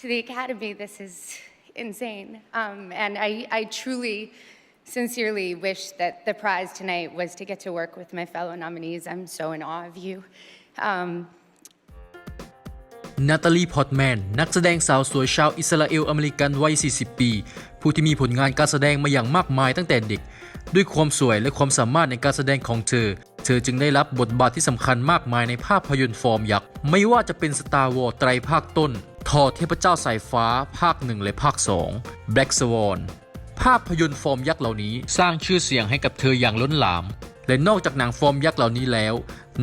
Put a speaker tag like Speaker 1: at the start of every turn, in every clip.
Speaker 1: to the Academy. This is insane. Um, and I, I truly, sincerely wish that the prize tonight was to get to work with my fellow nominees. I'm so in awe of you. Um,
Speaker 2: นาตาลีพอตแมน นักแสดงสาวสวยชาวอิสราเอลอเมริกันวัย 40 ปี ผู้ที่มีผลงานการแสดงมาอย่างมากมายตั้งแต่เด็ก ด้วยความสวยและความสามารถในการแสดงของเธอ เธอจึงได้รับบทบาทที่สำคัญมากมายในภาพยนตร์ฟอร์มยักษ์ ไม่ว่าจะเป็น Star Wars ไตรภาคต้น ทอเทพเจ้าสายฟ้าภาค1และภาค2 Black Swan ภาพยนตร์ฟอร์มยักษ์เหล่านี้สร้างชื่อเสียงให้กับเธออย่างล้นหลาม และนอกจากหนังฟอร์มยักษ์เหล่านี้แล้ว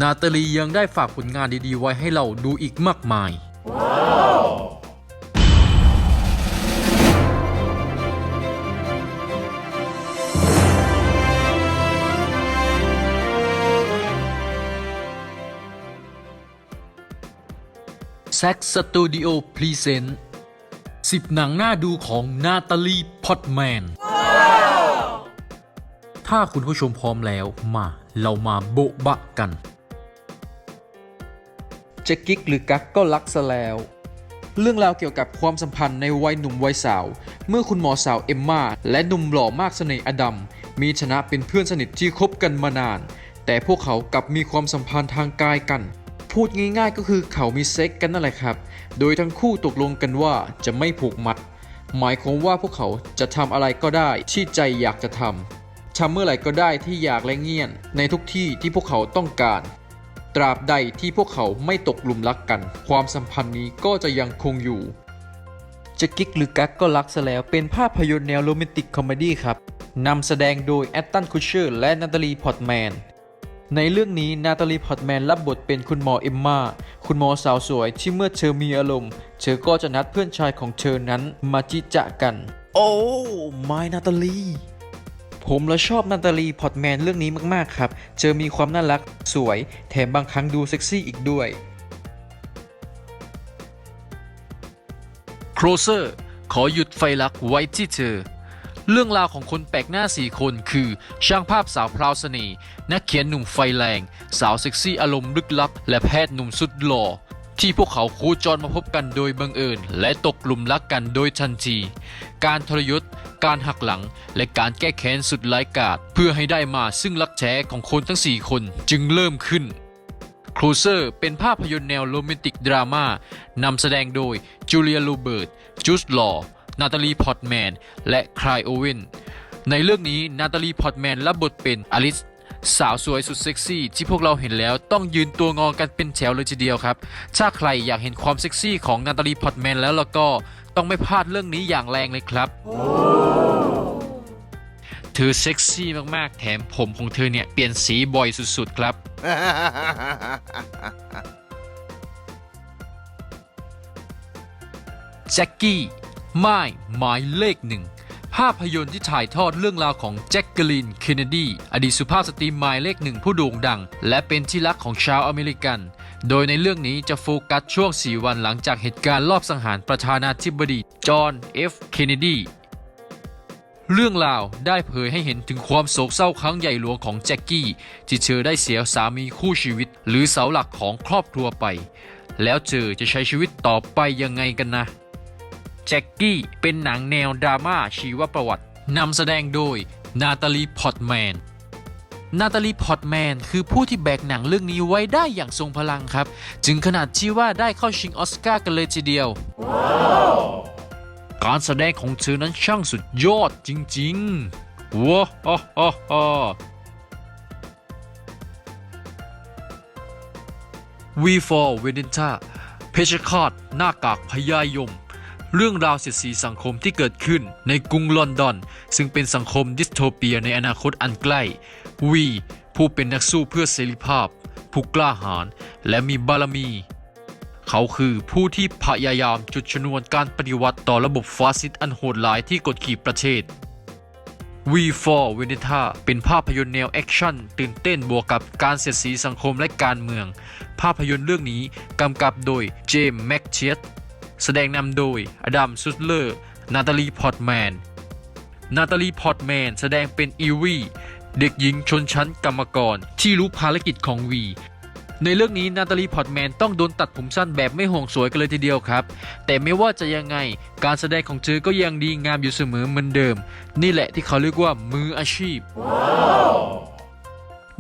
Speaker 2: นาตาลียังได้ฝากผลงานดีๆไว้ให้เราดูอีกมากมายแซ็กสตูดิโอพรีเซนต์สิบหนังน่าดูของนาตาลีพอตแมน ถ้าคุณผู้ชมพร้อมแล้วมา เรามาโบ๊ะบะกัน จะกิ๊กหรือกักก็รักซะแล้ว เรื่องราวเกี่ยวกับความสัมพันธ์ในวัยหนุ่มวัยสาว เมื่อคุณหมอสาวเอมมาและหนุ่มหล่อมากเสน่ห์อดัม มีชนะเป็นเพื่อนสนิทที่คบกันมานาน แต่พวกเขากลับมีความสัมพันธ์ทางกายกัน พูดง่ายๆก็คือเขามีเซ็กกันนั่นแหละครับ โดยทั้งคู่ตกลงกันว่าจะไม่ผูกมัด หมายความว่าพวกเขาจะทำอะไรก็ได้ที่ใจอยากจะทำทำเมื่อไหร่ก็ได้ที่อยากและเงียนในทุกที่ที่พวกเขาต้องการ ตราบใดที่พวกเขาไม่ตกหลุมรักกัน ความสัมพันธ์นี้ก็จะยังคงอยู่ จะกิ๊กหรือกักก็รักซะแล้วเป็นภาพยนตร์แนวโรแมนติกคอมเมดี้ครับนำแสดงโดยแอตตันคูเชอร์และนาตาลีพอตแมน ในเรื่องนี้นาตาลีพอร์ตแมนรับบทเป็นคุณหมอเอมมาคุณหมอสาวสวยที่เมื่อเธอมีอารมณ์ เธอก็จะนัดเพื่อนชายของเธอนั้นมาจิจะกัน โอ้ไม่นาตาลี ผมและชอบนาตาลีพอร์ตแมนเรื่องนี้มากๆครับเจอมีความน่ารักสวย แถมบางครั้งดูเซ็กซี่อีกด้วยโครเซอร์ขอหยุดไฟลักไว้ที่เธอ เรื่องราวของคนแปลกหน้าสี่คนคือ ช่างภาพสาวพราวเสน่ห์นักเขียนหนุ่มไฟแรง สาวเซ็กซี่อารมณ์ลึกลับ และแพทย์หนุ่มสุดหล่อ ที่พวกเขาโคจรมาพบกันโดยบังเอิญ และตกหลุมรักกันโดยทันที การทรยศ การหักหลัง และการแก้แค้นสุดร้ายกาจเพื่อให้ได้มาซึ่งรักแท้ของคนทั้ง 4 คนจึงเริ่มขึ้นครูเซอร์เป็นภาพยนตร์แนวโรแมนติกดราม่านำแสดงโดยจูเลียโรเบิร์ตจูสลอ นาตาลีพอตแมน และคลายโอเวนในเรื่องนี้นาตาลีพอตแมนรับบทเป็นอลิสสาวสวยสุดเซ็กซี่ที่พวกเราเห็นแล้วต้องยืนตัวงอกันเป็นแถวเลยทีเดียวครับ ถ้าใครอยากเห็นความเซ็กซี่ของนาตาลีพอตแมนแล้วแล้วก็ต้องไม่พลาดเรื่องนี้อย่างแรงเลยครับ เธอเซ็กซี่มากๆ แถมผมของเธอเนี่ย เปลี่ยนสีบ่อยสุดๆครับ แจ็คกี้ ไม่หมายเลขหนึ่งภาพยนตร์ที่ถ่ายทอดเรื่องราวของแจ็คเกลินเคนเนดี อดีตสุภาพสตรีหมายเลขหนึ่งผู้โด่งดัง และเป็นที่รักของชาวอเมริกัน โดยในเรื่องนี้จะโฟกัสช่วง 4 วันหลังจากเหตุการณ์ลอบสังหารประธานาธิบดีจอห์นเอฟเคนเนดี เรื่องราวได้เผยให้เห็นถึงความโศกเศร้าครั้งใหญ่หลวงของแจ็คกี้ที่เธอได้เสียสามีคู่ชีวิต หรือเสาหลักของครอบครัวไป แล้วเธอจะใช้ชีวิตต่อไปยังไงกันนะ แจ็คกี้เป็นหนังแนวดราม่าชีวประวัตินำแสดงโดยนาตาลีพอตแมนนาตาลีพอตแมนคือผู้ที่แบกหนังเรื่องนี้ไว้ได้อย่างทรงพลังครับ จึงขนาดที่ว่าได้เข้าชิงออสการ์กันเลยทีเดียวการแสดงของเธอนั้นช่างสุดยอดจริงๆว้าฮ่าฮ่าฮ่า V for Vendetta เพชฌฆาตหน้ากากพญายม เรื่องราวเสียดสีสังคมที่เกิดขึ้นในกรุงลอนดอน ซึ่งเป็นสังคมดิสโทเปียในอนาคตอันใกล้วีผู้เป็นนักสู้เพื่อเสรีภาพ ผู้กล้าหาญและมีบารมี เขาคือผู้ที่พยายามจุดชนวนการปฏิวัติต่อระบบฟาสซิสต์อันโหดร้ายที่กดขี่ประเทศ V for Vendetta เป็นภาพยนตร์แนวแอคชั่นตื่นเต้นบวกกับการเสียดสีสังคมและการเมือง ภาพยนตร์เรื่องนี้กำกับโดยเจมส์แม็กเชียต แสดงนำโดยอดัมซุตเลอร์นาตาลีพอร์ตแมนนาตาลีพอร์ตแมนแสดงเป็นอีวีเด็กหญิงชนชั้นกรรมกรที่รู้ภารกิจของวี ในเรื่องนี้นาตาลีพอร์ตแมนต้องโดนตัดผมสั้นแบบไม่ห่วงสวยกันเลยทีเดียวครับ แต่ไม่ว่าจะยังไงการแสดงของเธอก็ยังดีงามอยู่เสมอเหมือนเดิม นี่แหละที่เขาเรียกว่ามืออาชีพ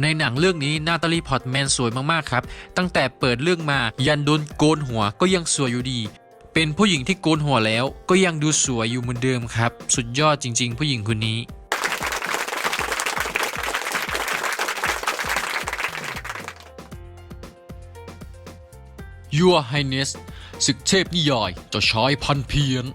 Speaker 2: ในหนังเรื่องนี้นาตาลีพอร์ตแมนสวยมาก ๆ ครับ ตั้งแต่เปิดเรื่องมายันโดนโกนหัวก็ยังสวยอยู่ดี เป็นผู้หญิงที่โกนหัวแล้ว ก็ยังดูสวยอยู่เหมือนเดิมครับ สุดยอดจริง ๆ ผู้หญิงคนนี้ Your Highness ศึกเทพนิยายเจะชายพันเพียน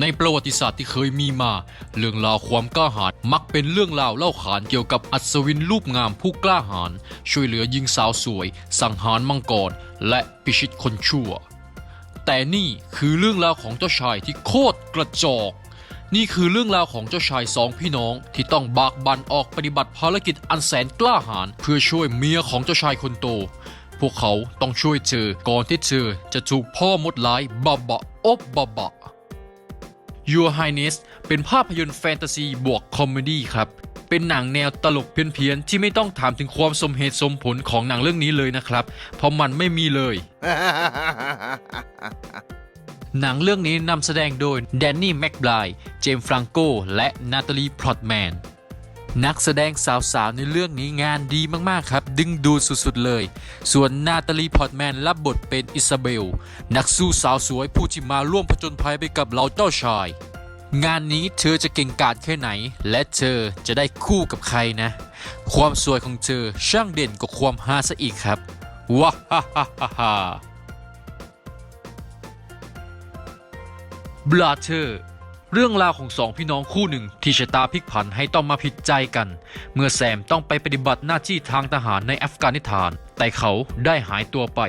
Speaker 2: ในประวัติศาสตร์ที่เคยมีมา เรื่องราวความกล้าหาญมักเป็นเรื่องราวเล่าขานเกี่ยวกับอัศวินรูปงามผู้กล้าหาญช่วยเหลือหญิงสาวสวย สังหารมังกรและพิชิตคนชั่ว แต่นี่คือเรื่องราวของเจ้าชายที่โคตรกระจอก นี่คือเรื่องราวของเจ้าชายสองพี่น้องที่ต้องบากบันออกปฏิบัติภารกิจอันแสนกล้าหาญเพื่อช่วยเมียของเจ้าชายคนโต พวกเขาต้องช่วยเธอก่อนที่เธอจะถูกพ่อมดร้ายบาบะอบบาบะ Your Highness เป็นภาพยนตร์แฟนตาซีบวกคอมเมดี้ครับ เป็นหนังแนวตลกเพี้ยนๆที่ไม่ต้องถามถึงความสมเหตุสมผลของหนังเรื่องนี้เลยนะครับ เพราะมันไม่มีเลย หนังเรื่องนี้นำแสดงโดยแดนนี่แม็กไบรด์เจมส์ฟรังโกและนาตาลีพลอตแมนนักแสดงสาวๆ ในเรื่องนี้งานดีมากๆ ครับ ดึงดูดสุดๆ เลย ส่วนนาตาลีพอร์ตแมนรับบทเป็นอิซาเบล นักสู้สาวสวยผู้ที่มาร่วมผจญภัยไปกับเหล่าเจ้าชาย งานนี้เธอจะเก่งกาจแค่ไหน และเธอจะได้คู่กับใครนะ ความสวยของเธอช่างเด่นกว่าความฮาซะอีกครับว้าฮ่าฮ่าฮ่าฮ่าบลาเธอร์เรื่องราวของสองพี่น้องคู่หนึ่งที่ชะตาพลิกผันให้ต้องมาผิดใจกัน เมื่อแซมต้องไปปฏิบัติหน้าที่ทางทหารในอัฟกานิสถาน แต่เขาได้หายตัวไป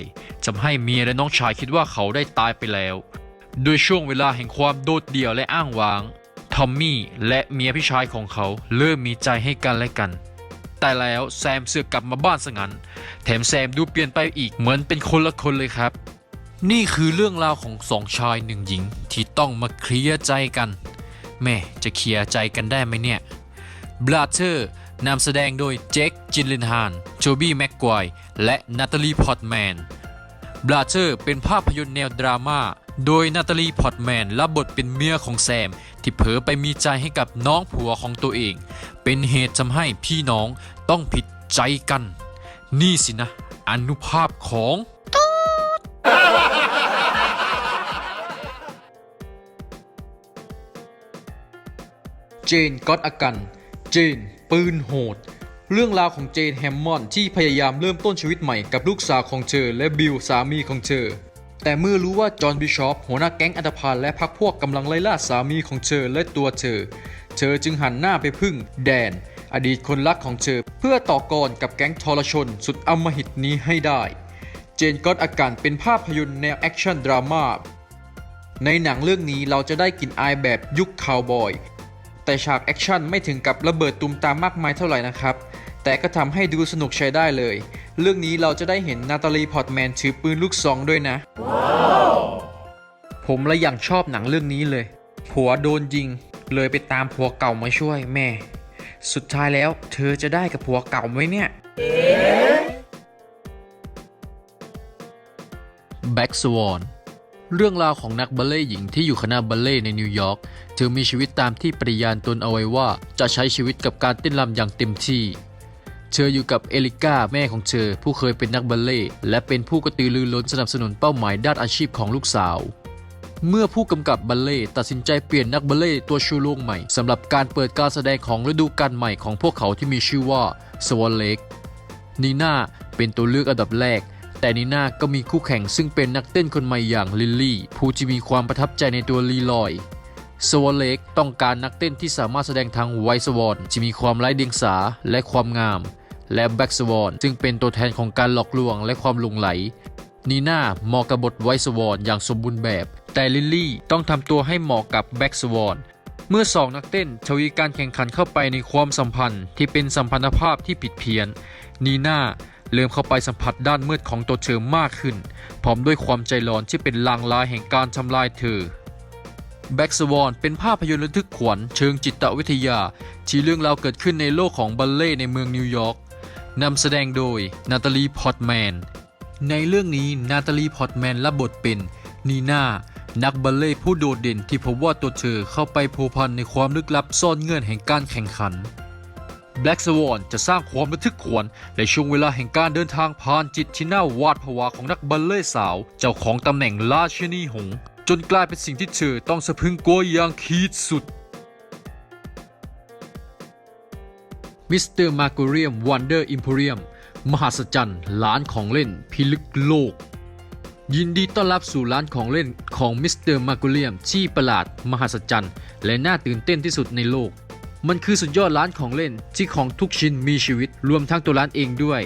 Speaker 2: ทำให้เมียและน้องชายคิดว่าเขาได้ตายไปแล้ว โดยช่วงเวลาแห่งความโดดเดี่ยวและอ้างว้าง ทอมมี่และเมียพี่ชายของเขาเริ่มมีใจให้กันและกัน แต่แล้วแซมเสือกกลับมาบ้านซะงั้น แถมแซมดูเปลี่ยนไปอีกเหมือนเป็นคนละคนเลยครับ นี่คือเรื่องราวของสองชายหนึ่งหญิงที่ต้องมาเคลียร์ใจกัน แม่จะเคลียร์ใจกันได้ไหมเนี่ยบลาเ e อร์นำแสดงโดยเจคจินลินฮานโจบี้แม็กควายและนาตาลีพอตแมนบลาเ e อร์เป็นภาพยนตร์แนวดราม่า โดยนาตาลีพอตแมนรับบทเป็นเมียของแซม ที่เผลอไปมีใจให้กับน้องผัวของตัวเอง เป็นเหตุทำให้พี่น้องต้องผิดใจกัน นี่สินะ อนุภาพของเจนก็อดอากัน เจน ปืนโหด เรื่องราวของเจนแฮมมอนที่พยายามเริ่มต้นชีวิตใหม่กับลูกสาวของเธอและบิลสามีของเธอ แต่เมื่อรู้ว่าจอห์นบิชอปหัวหน้าแก๊งอันธพาลและพรรคพวกกำลังไล่ล่าสามีของเธอและตัวเธอ เธอจึงหันหน้าไปพึ่งแดน อดีตคนรักของเธอ เพื่อต่อกรกับแก๊งทรชนสุดอำมหิตนี้ให้ได้ เจนก็อดอากันเป็นภาพยนตร์แนวแอคชั่นดราม่าในหนังเรื่องนี้เราจะได้กลิ่นอายแบบยุคคาวบอย แต่ฉากแอคชั่นไม่ถึงกับระเบิดตุมตามมากมายเท่าไหร่นะครับ แต่ก็ทำให้ดูสนุกใช้ได้เลย เรื่องนี้เราจะได้เห็นนาตาลีพอร์ตแมนถือปืนลูกซองด้วยนะผมและอย่างชอบหนังเรื่องนี้เลย ผัวโดนยิง เลยไปตามผัวเก่ามาช่วยแม่ สุดท้ายแล้วเธอจะได้กับผัวเก่าไหมเนี่ยแบ็กสวอนเรื่องราวของนักบัลเล่ต์หญิงที่อยู่คณะบัลเล่ต์ในนิวยอร์กเธอมีชีวิตตามที่ปริญาณตนเอาไว้ว่าจะใช้ชีวิตกับการเต้นรำอย่างเต็มที่ เธออยู่กับเอลิก้าแม่ของเธอ ผู้เคยเป็นนักบัลเล่และเป็นผู้กระตือรือร้นสนับสนุนเป้าหมายด้านอาชีพของลูกสาว เมื่อผู้กำกับบัลเล่ตัดสินใจเปลี่ยนนักบัลเล่ต์ตัวชูโรงใหม่สำหรับการเปิดการแสดงของฤดูกาลใหม่ของพวกเขาที่มีชื่อว่าสวอลเล็กนีน่าเป็นตัวเลือกอันดับแรก แต่นีน่าก็มีคู่แข่งซึ่งเป็นนักเต้นคนใหม่อย่างลิลลี่ ผู้ที่มีความประทับใจในตัวลีลอยสวอลเล็กต้องการนักเต้นที่สามารถแสดงทางไวสวอนที่มีความไร้เดียงสาและความงาม และแบ็กสวอนซึ่งเป็นตัวแทนของการหลอกลวงและความหลงไหล นีน่าเหมาะกับบทไวสวอนอย่างสมบูรณ์แบบ แต่ลิลลี่ต้องทำตัวให้เหมาะกับแบ็กสวอนเมื่อสองนักเต้นทวีการแข่งขันเข้าไปในความสัมพันธ์ที่เป็นสัมพันธภาพที่ผิดเพี้ยน นีน่าเริ่มเข้าไปสัมผัสด้านมืดของตัวเธอมากขึ้น พร้อมด้วยความใจร้อนที่เป็นลางลายแห่งการทำลายเธอแบ็กสวอนเป็นภาพยนตร์ระทึกขวัญเชิงจิตวิทยา ที่เรื่องราวเกิดขึ้นในโลกของบัลเล่ในเมืองนิวยอร์ก นำแสดงโดยนาตาลีพอตแมน ในเรื่องนี้นาตาลีพอตแมนรับบทเป็นนีน่านักบัลเล่ผู้โดดเด่นที่พบว่าตัวเธอเข้าไปพัวพันในความลึกลับซ่อนเงื่อนแห่งการแข่งขัน Black Swan จะสร้างความระทึกขวัญในช่วงเวลาแห่งการเดินทางผ่านจิตที่น่าวาดผวาของนักบัลเล่สาว เจ้าของตำแหน่งราชินีหง จนกลายเป็นสิ่งที่เธอต้องสะพึงกลัวอย่างขีดสุด มิสเตอร์มาร์กเรียมวันเดอร์อิมพเรียมมหัศจรรย์ร้านของเล่นพิลึกโลก ยินดีต้อนรับสู่ร้านของเล่นของมิสเตอร์มาร์กเรียมที่ประหลาด มหัศจรรย์ และน่าตื่นเต้นที่สุดในโลก มันคือสุดยอดร้านของเล่นที่ของทุกชิ้นมีชีวิตรวมทั้งตัวร้านเองด้วย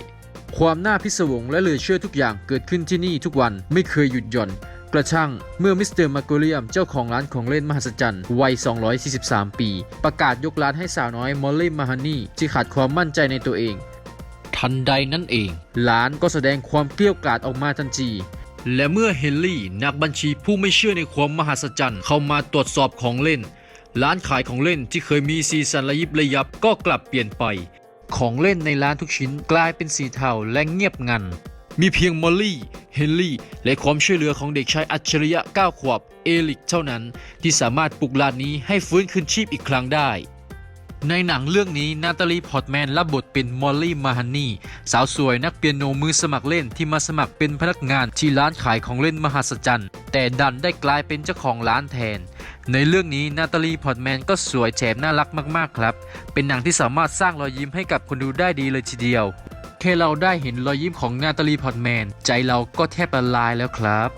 Speaker 2: ความน่าพิศวงและเหลือเชื่อทุกอย่างเกิดขึ้นที่นี่ทุกวันไม่เคยหยุดหย่อน กระทั่ง เมื่อมิสเตอร์มาโกเลียมเจ้าของร้านของเล่นมหัศจรรย์วัย 243 ปี ประกาศยกร้านให้สาวน้อยมอลลี่มาฮานี่ที่ขาดความมั่นใจในตัวเอง ทันใดนั่นเองร้านก็แสดงความเกลี้ยวกล่อมออกมาทันทีและเมื่อเฮนรี่นักบัญชีผู้ไม่เชื่อในความมหัศจรรย์เข้ามาตรวจสอบของเล่น ร้านขายของเล่นที่เคยมีสีสันระยิบระยับก็กลับเปลี่ยนไป ของเล่นในร้านทุกชิ้นกลายเป็นสีเทาและเงียบงัน มีเพียงมอลลี่ เฮนรี่ และความช่วยเหลือของเด็กชายอัจฉริยะ 9 ขวบ เอลิกเท่านั้น ที่สามารถปลุกร้านนี้ให้ฟื้นคืนชีพอีกครั้งได้ ในหนังเรื่องนี้นาตาลีพอร์ตแมนรับบทเป็นมอลลี่มาฮันนี่ สาวสวยนักเปียโนมือสมัครเล่นที่มาสมัครเป็นพนักงานที่ร้านขายของเล่นมหัศจรรย์ แต่ดันได้กลายเป็นเจ้าของร้านแทน ในเรื่องนี้นาตาลีพอร์ตแมนก็สวยแถมน่ารักมากๆครับ เป็นหนังที่สามารถสร้างรอยยิ้มให้กับคนดูได้ดีเลยทีเดียว แค่เราได้เห็นรอยยิ้มของนาตาลีพอตแมน ใจเราก็แทบละลายแล้วครับ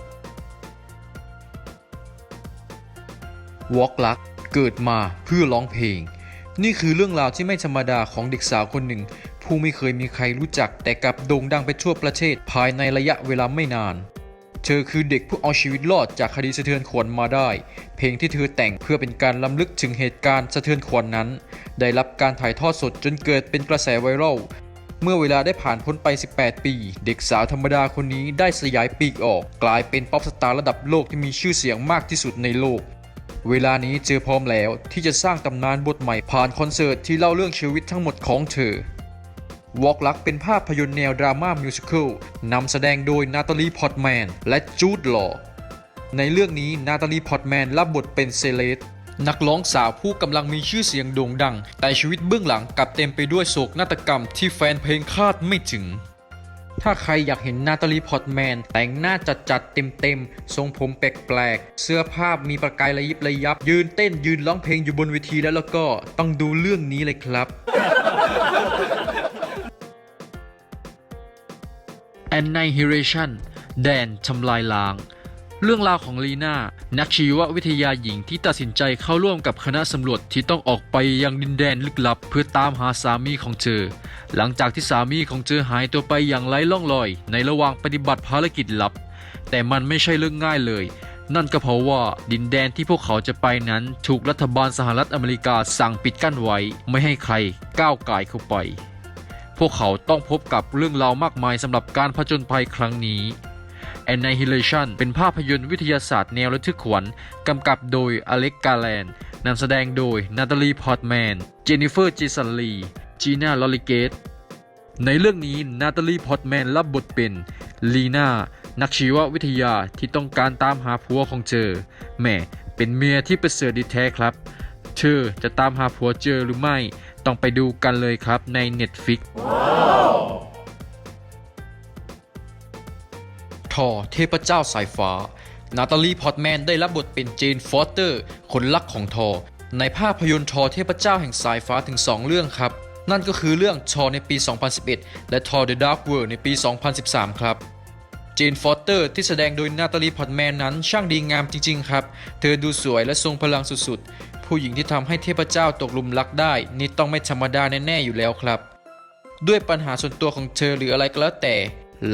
Speaker 2: วอล์กลักเกิดมาเพื่อร้องเพลง นี่คือเรื่องราวที่ไม่ธรรมดาของเด็กสาวคนหนึ่ง ผู้ไม่เคยมีใครรู้จักแต่กลับโด่งดังไปทั่วประเทศภายในระยะเวลาไม่นาน เธอคือเด็กผู้เอาชีวิตรอดจากคดีสะเทือนขวัญมาได้ เพลงที่เธอแต่งเพื่อเป็นการล้ำลึกถึงเหตุการณ์สะเทือนขวัญนนั้น ได้รับการถ่ายทอดสดจนเกิดเป็นกระแสไวรัล เมื่อเวลาได้ผ่านพ้นไป 18 ปี เด็กสาวธรรมดาคนนี้ได้สยายปีกออก กลายเป็นป๊อปสตาร์ระดับโลกที่มีชื่อเสียงมากที่สุดในโลก เวลานี้เจอพร้อมแล้วที่จะสร้างตำนานบทใหม่ผ่านคอนเสิร์ตที่เล่าเรื่องชีวิตทั้งหมดของเธอวอล์กลักเป็นภาพยนตร์แนวดราม่ามิวสิควลนำแสดงโดยนาตาลีพอตแมนและจูดลอในเรื่องนี้นาตาลีพอตแมนรับบทเป็นเซเลส นักร้องสาวผู้กำลังมีชื่อเสียงโด่งดัง แต่ชีวิตเบื้องหลังกลับเต็มไปด้วยโศกนาฏกรรมที่แฟนเพลงคาดไม่ถึง ถ้าใครอยากเห็นนาตาลีพอตแมน แต่งหน้าจัดจัดเต็มเต็มๆ ทรงผมแปลกๆ เสื้อผ้ามีประกายระยิบระยับ ยืนเต้นยืนร้องเพลงอยู่บนเวทีแล้วแล้วก็ต้องดูเรื่องนี้เลยครับ Annihilation แดนทำลายล้าง เรื่องราวของลีน่า นักชีววิทยาหญิงที่ตัดสินใจเข้าร่วมกับคณะสำรวจที่ต้องออกไปยังดินแดนลึกลับ เพื่อตามหาสามีของเธอ หลังจากที่สามีของเธอหายตัวไปอย่างไร้ล่องรอย ในระหว่างปฏิบัติภารกิจลับ แต่มันไม่ใช่เรื่องง่ายเลย นั่นก็เพราะว่าดินแดนที่พวกเขาจะไปนั้น ถูกรัฐบาลสหรัฐอเมริกาสั่งปิดกั้นไว้ ไม่ให้ใครก้าวไก่ายเข้าไป พวกเขาต้องพบกับเรื่องราวมากมายสำหรับการผจญภัยครั้งนี้ Annihilation เป็นภาพยนตร์วิทยาศาสตร์แนวระทึกขวัญกำกับโดยอเล็กกาแลนนำแสดงโดยนาตาลีพอร์ตแมน เจนนิเฟอร์จิสันลี จีน่าลอริเกต ในเรื่องนี้นาตาลีพอร์ตแมนรับบทเป็นลีน่านักชีววิทยาที่ต้องการตามหาผัวของเธอแหม่เป็นเมียที่ประเสริฐดีแท้ครับ เธอจะตามหาผัวเจอหรือไม่ ต้องไปดูกันเลยครับใน Netflix ทอเทพเจ้าสายฟ้า นาตาลีพอตแมนได้รับบทเป็นเจนฟอสเตอร์ คนรักของทอ ในภาพยนตร์ทอเทพเจ้าแห่งสายฟ้าถึง 2 เรื่องครับ นั่นก็คือเรื่องทอในปี 2011 และทอ The Dark World ในปี 2013 ครับเจนฟอสเตอร์ที่แสดงโดยนาตาลีพอตแมนนั้นช่างดีงามจริงๆครับ เธอดูสวยและทรงพลังสุดๆ ผู้หญิงที่ทำให้เทพเจ้าตกหลุมรักได้ นี่ต้องไม่ธรรมดาแน่ๆอยู่แล้วครับ ด้วยปัญหาส่วนตัวของเธอหรืออะไรก็แล้วแต่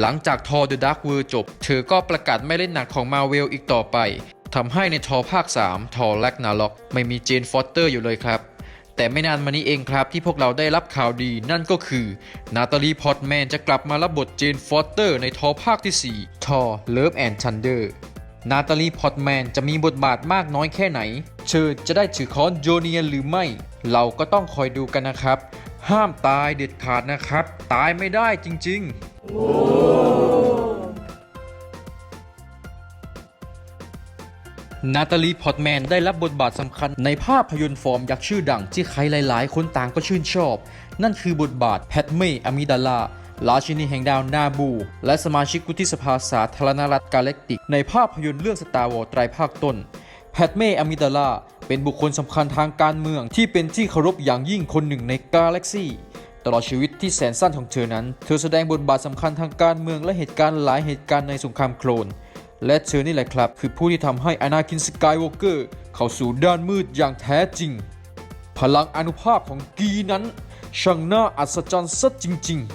Speaker 2: หลังจากทอ The Dark World จบ เธอก็ประกาศไม่เล่นหนังของมาเวลอีกต่อไปทำให้ในทอภาค 3 ทอแลกนาล็อก ไม่มีเจนฟอสเตอร์อยู่เลยครับ แต่ไม่นานมานี้เองครับที่พวกเราได้รับข่าวดีนั่นก็คือนาตาลีพอตแมนจะกลับมารับบทเจนฟอสเตอร์ในทอภาคที่ 4 ทอ Love and Thunder นาตาลีพอตแมนจะมีบทบาทมากน้อยแค่ไหน เธอจะได้ถือค้อนโจเนียนหรือไม่ เราก็ต้องคอยดูกันนะครับ ห้ามตายเด็ดขาดนะครับ ตายไม่ได้จริงๆ นาตาลีพอตแมนได้รับบทบาทสำคัญในภาพยนตร์ฟอร์มยักษ์ชื่อดังที่ใครหลายๆ คนต่างก็ชื่นชอบ นั่นคือบทบาทแพทเมย์อมิดาลาราชินีแห่งดาวนาบู และสมาชิกวุฒิสภาสาธารณรัฐกาแล็กติก ในภาพยนตร์เรื่องสตาร์วอร์ไตรภาคต้น แพทเมย์อมิดาลาเป็นบุคคลสำคัญทางการเมืองที่เป็นที่เคารพอย่างยิ่งคนหนึ่งในกาแล็กซี่ ตลอดชีวิตที่แสนสั้นของเธอนั้น เธอแสดงบทบาทสำคัญทางการเมืองและเหตุการณ์หลายเหตุการณ์ในสงครามโคลน และเธอนี่แหละครับ คือผู้ที่ทำให้อนาคินสกายวอล์กเกอร์เข้าสู่ด้านมืดอย่างแท้จริง พลังอนุภาพของกีนั้นช่างน่าอัศจรรย์ซะจริงๆ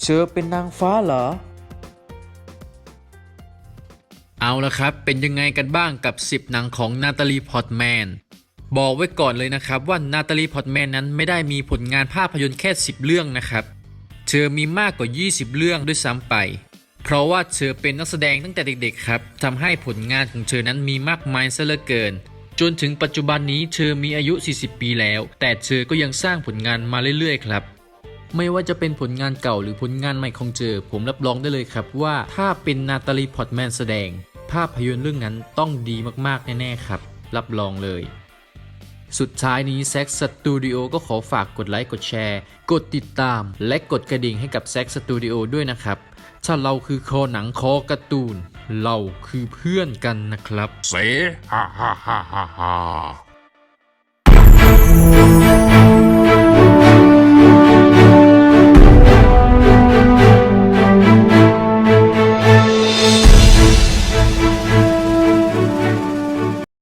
Speaker 2: เธอเป็นนางฟ้าเหรอ เอาละครับ เป็นยังไงกันบ้างกับ 10 หนังของนาตาลีพอร์ตแมน บอกไว้ก่อนเลยนะครับว่านาตาลีพอตแมนนั้นไม่ได้มีผลงานภาพยนตร์แค่ 10 เรื่องนะครับ เธอมีมากกว่า 20 เรื่องด้วยซ้ำไป เพราะว่าเธอเป็นนักแสดงตั้งแต่เด็กๆครับทำให้ผลงานของเธอนั้นมีมากมายซะเหลือเกิน จนถึงปัจจุบันนี้เธอมีอายุ 40 ปีแล้ว แต่เธอก็ยังสร้างผลงานมาเรื่อยๆ ครับ ไม่ว่าจะเป็นผลงานเก่าหรือผลงานใหม่ของเธอ ผมรับรองได้เลยครับว่าถ้าเป็นนาตาลีพอตแมนแสดง ภาพยนตร์เรื่องนั้นต้องดีมากๆแน่ๆครับ รับรองเลย สุดท้ายนี้แซกสตูดิโอก็ขอฝากกดไลค์กดแชร์ กดติดตาม และกดกระดิ่งให้กับแซกสตูดิโอด้วยนะครับ ถ้าเราคือคอหนังคอการ์ตูน เราคือเพื่อนกันนะครับ
Speaker 3: เสฮ่าฮ่าฮ่าฮ่า